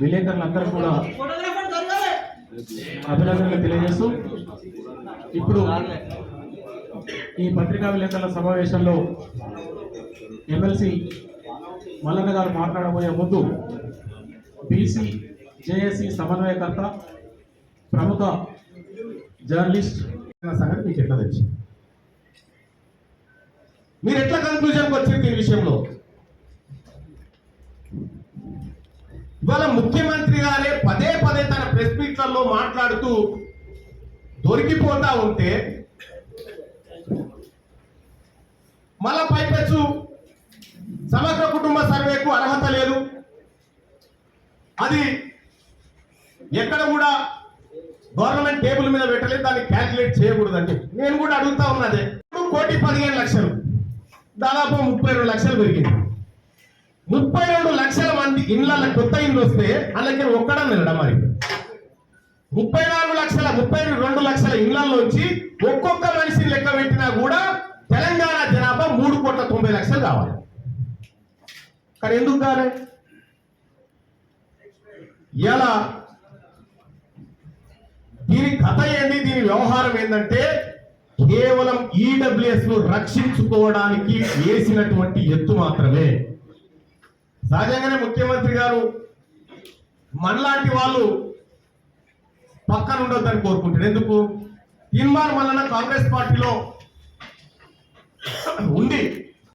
విలేకరులందరూ కూడా అభినందనలు తెలియజేస్తూ ఇప్పుడు ఈ పత్రికా విలేకరుల సమావేశంలో ఎమ్మెల్సీ మల్లన్న గారు మాట్లాడబోయే ముందు బీసీ జేఏసీ సమన్వయకర్త ప్రముఖ జర్నలిస్ట్. సంగతి మీకు ఎట్లా తెలుసు? మీరు ఎట్లా కన్క్లూజన్కి వచ్చింది ఈ విషయంలో? ఇవాళ ముఖ్యమంత్రి గారే పదే పదే తన ప్రెస్ మీట్లలో మాట్లాడుతూ దొరికిపోతా ఉంటే మళ్ళా పైపెచ్చు. సమగ్ర కుటుంబ సర్వేకు అర్హత లేదు. అది ఎక్కడ కూడా గవర్నమెంట్ టేబుల్ మీద పెట్టలేదు దాన్ని క్యాల్కులేట్ చేయకూడదండి. నేను కూడా అడుగుతా ఉన్నదే. ఇప్పుడు కోటి పదిహేను లక్షలు. దాదాపు ముప్పై రెండు లక్షలు పెరిగింది. ముప్పై రెండు లక్షల మంది ఇళ్ళ కొత్త ఇల్లు వస్తే అలాగే ఒక్కడం వెళ్ళడం మరి. ముప్పై నాలుగు లక్షల ముప్పై రెండు లక్షల ఇళ్ళలోంచి ఒక్కొక్క మనిషిని లెక్క పెట్టినా కూడా తెలంగాణ జనాభా మూడు కోట్ల తొంభై లక్షలు కావాలి. కానీ ఎందుకు కాలే? ఇలా దీని కథ ఏంటి? దీని వ్యవహారం ఏంటంటే కేవలం ఈడబ్ల్యూఎస్ను రక్షించుకోవడానికి వేసినటువంటి ఎత్తు మాత్రమే. సహజంగానే ముఖ్యమంత్రి గారు మనలాంటి వాళ్ళు పక్కన ఉండొద్దని కోరుకుంటారు. ఎందుకు? తీన్మార్ మల్లన్న కాంగ్రెస్ పార్టీలో ఉంది.